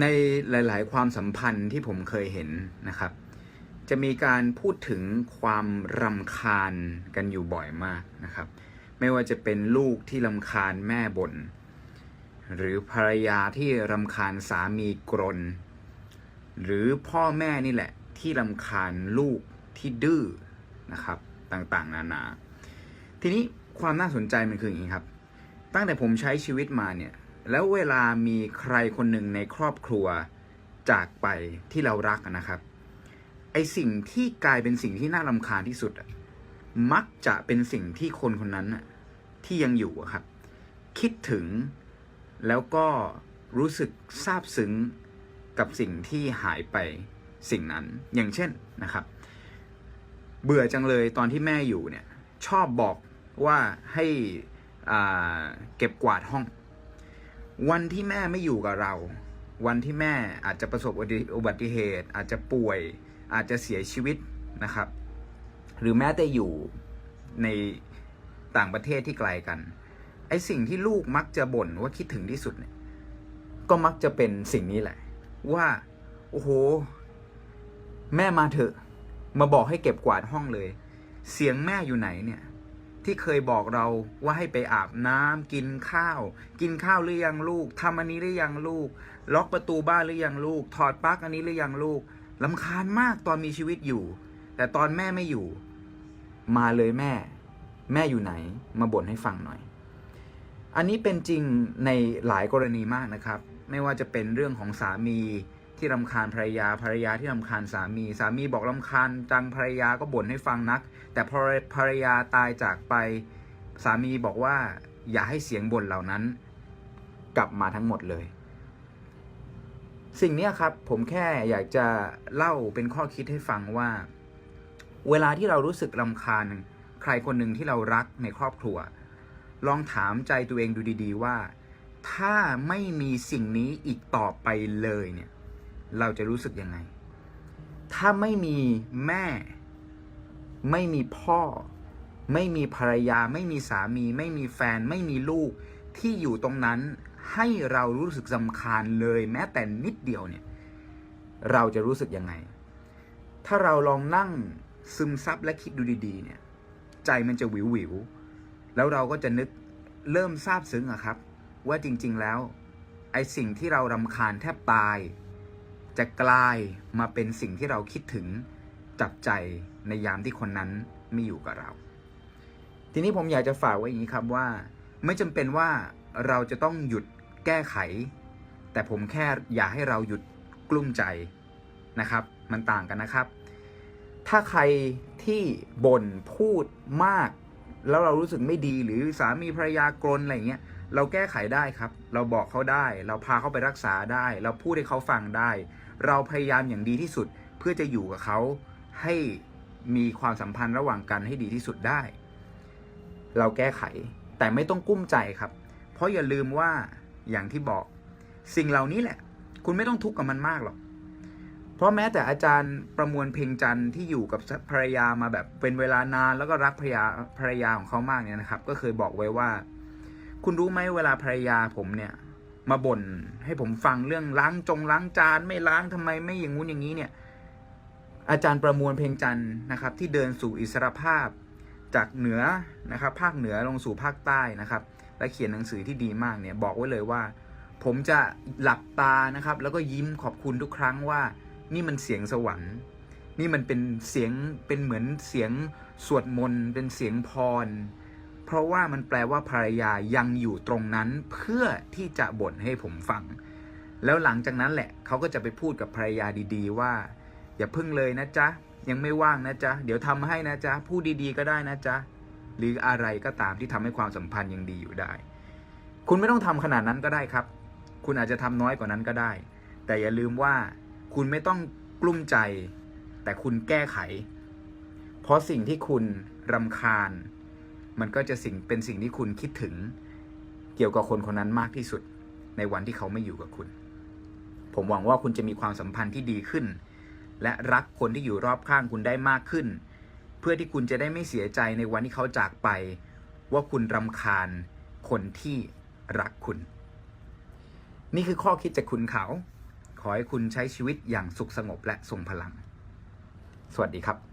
ในหลาย ๆ ความสัมพันธ์ที่ผมเคยเห็นนะครับ จะมีการพูดถึงความรำคาญกันอยู่บ่อยมากนะครับ ไม่ว่าจะเป็นลูกที่รำคาญแม่บน่นหรือภรรยาที่รำคาญสามีกรน หรือพ่อแม่นี่แหละ ที่รำคาญลูกที่ดื้อนะครับ ต่างๆ นานา ทีนี้ความน่าสนใจมันคืออย่างนี้ครับ ตั้งแต่ผมใช้ชีวิตมาเนี่ย แล้วเวลามีใครคนหนึ่งในครอบครัวจากไปที่เรารักนะครับ ไอสิ่งที่กลายเป็นสิ่งที่น่ารำคาญที่สุด มักจะเป็นสิ่งที่คนคนนั้นที่ยังอยู่ครับ คิดถึงแล้วก็รู้สึกซาบซึ้งกับสิ่งที่หายไปสิ่งนั้น อย่างเช่นนะครับ เบื่อจังเลยตอนที่แม่อยู่เนี่ย ชอบบอกว่าให้เก็บกวาดห้อง วันที่แม่ไม่อยู่กับเรา วันที่แม่อาจจะประสบอุบัติเหตุ อาจจะป่วย อาจจะเสียชีวิตนะครับ หรือแม้แต่อยู่ในต่างประเทศที่ไกลกัน ไอสิ่งที่ลูกมักจะบ่นว่าคิดถึงที่สุดเนี่ยก็มักจะเป็นสิ่งนี้แหละ ว่า โอ้โห แม่มาเถอะ มาบอกให้เก็บกวาดห้องเลย เสียงแม่อยู่ไหนเนี่ย ที่เคยบอกเราว่าให้ไปอาบน้ำกินข้าว กินข้าวหรือยังลูกทำอันนี้หรือยังลูก ล็อกประตูบ้านหรือยังลูก ถอดปลั๊กอันนี้หรือยังลูกลำคาญมากตอนมีชีวิตอยู่ แต่ตอนแม่ไม่อยู่ มาเลยแม่ แม่อยู่ไหน มาบ่นให้ฟังหน่อย อันนี้เป็นจริงในหลายกรณีมากนะครับ ไม่ว่าจะเป็นเรื่องของสามี ที่รำคาญภรรยาภรรยาที่รำคาญสามี สามีบอกรำคาญจังภรรยาก็บ่นให้ฟังนัก แต่พอภรรยาตายจากไป สามีบอกว่าอย่าให้เสียงบ่นเหล่านั้น กลับมาทั้งหมดเลย สิ่งนี้ครับผมแค่อยากจะเล่าเป็นข้อคิดให้ฟังว่า เวลาที่เรารู้สึกรำคาญ ใครคนหนึ่งที่เรารักในครอบครัว ลองถามใจตัวเองดูดี ๆ ว่าถ้าไม่มีสิ่งนี้อีกต่อไปเลยเนี่ย เราจะรู้สึกยังไง ถ้าไม่มีแม่ ไม่มีพ่อ ไม่มีภรรยา ไม่มีสามี ไม่มีแฟน ไม่มีลูกที่อยู่ตรงนั้นให้เรารู้สึกสำคาญเลย แม้แต่นิดเดียวเนี่ย เราจะรู้สึกยังไง ถ้าเราลองนั่งซึมซับและคิดดูดีๆ เนี่ย ใจมันจะวิววิวแล้วเราก็จะนึกเริ่มซาบซึ้งอะครับ ว่าจริง ๆ แล้ว ไอสิ่งที่เรารำคาญแทบตาย จะกลายมาเป็นสิ่งที่เราคิดถึงจับใจในยามที่คนนั้นไม่อยู่กับเรา ทีนี้ผมอยากจะฝากไว้อย่างนี้ครับว่า ไม่จำเป็นว่าเราจะต้องหยุดแก้ไข แต่ผมแค่อยากให้เราหยุดกลุ้มใจนะครับ มันต่างกันนะครับ ถ้าใครที่บ่นพูดมาก แล้วเรารู้สึกไม่ดีหรือสามีภรรยากรนอะไรอย่างเงี้ยเราแก้ไขได้ครับ เราบอกเขาได้ เราพาเขาไปรักษาได้ เราพูดให้เขาฟังได้ เราพยายามอย่างดีที่สุดเพื่อจะอยู่กับเขาให้มีความสัมพันธ์ระหว่างกันให้ดีที่สุดได้ เราแก้ไขแต่ไม่ต้องกุ้มใจครับ เพราะอย่าลืมว่าอย่างที่บอก สิ่งเหล่านี้แหละ คุณไม่ต้องทุกข์กับมันมากหรอกเพราะแม้แต่อาจารย์ประมวลเพ่งจันทร์ที่อยู่กับภรรยามาแบบเป็นเวลานานแล้วก็รักภรรยาภรรยาของเขามากเนี่ยนะครับ ก็เคยบอกไว้ว่า คุณรู้ไหมเวลาภรรยาผมเนี่ย มาบ่นให้ผมฟังเรื่องล้างจงล้างจานไม่ล้างทำไมไม่อย่างงู้นอย่างนี้เนี่ย อาจารย์ประมวลเพ่งจันทร์นะครับ ที่เดินสู่อิสรภาพจากเหนือนะครับ ภาคเหนือลงสู่ภาคใต้นะครับ และเขียนหนังสือที่ดีมากเนี่ย บอกไว้เลยว่า ผมจะหลับตานะครับ แล้วก็ยิ้มขอบคุณทุกครั้งว่า นี่มันเสียงสวรรค์นี่มันเป็นเสียงเป็นเหมือนเสียงสวดมนต์เป็นเสียงพร ราะว่ามันแปลว่าภรรยายังอยู่ตรงนั้นเพื่อที่จะบ่นให้ผมฟัง แล้วหลังจากนั้นแหละเขาก็จะไปพูดกับภรรยาดีๆ ว่า อย่าพึ่งเลยนะจ๊ะ ยังไม่ว่างนะจ๊ะ เดี๋ยวทำให้นะจ๊ะ พูดดีๆก็ได้นะจ๊ะ หรืออะไรก็ตามที่ทำให้ความสัมพันธ์ยังดีอยู่ได้ คุณไม่ต้องทำขนาดนั้นก็ได้ครับ คุณอาจจะทำน้อยกว่านั้นก็ได้ แต่อย่าลืมว่าคุณไม่ต้องกลุ้มใจ แต่คุณแก้ไข เพราะสิ่งที่คุณรำคาญ มันก็จะสิ่งเป็นสิ่งที่คุณคิดถึงเกี่ยวกับคนคนนั้นมากที่สุดในวันที่เขาไม่อยู่กับคุณ ผมหวังว่าคุณจะมีความสัมพันธ์ที่ดีขึ้น และรักคนที่อยู่รอบข้างคุณได้มากขึ้น เพื่อที่คุณจะได้ไม่เสียใจในวันที่เขาจากไป ว่าคุณรำคาญคนที่รักคุณ นี่คือข้อคิดจากคุณเขา ขอให้คุณใช้ชีวิตอย่างสุขสงบและทรงพลัง สวัสดีครับ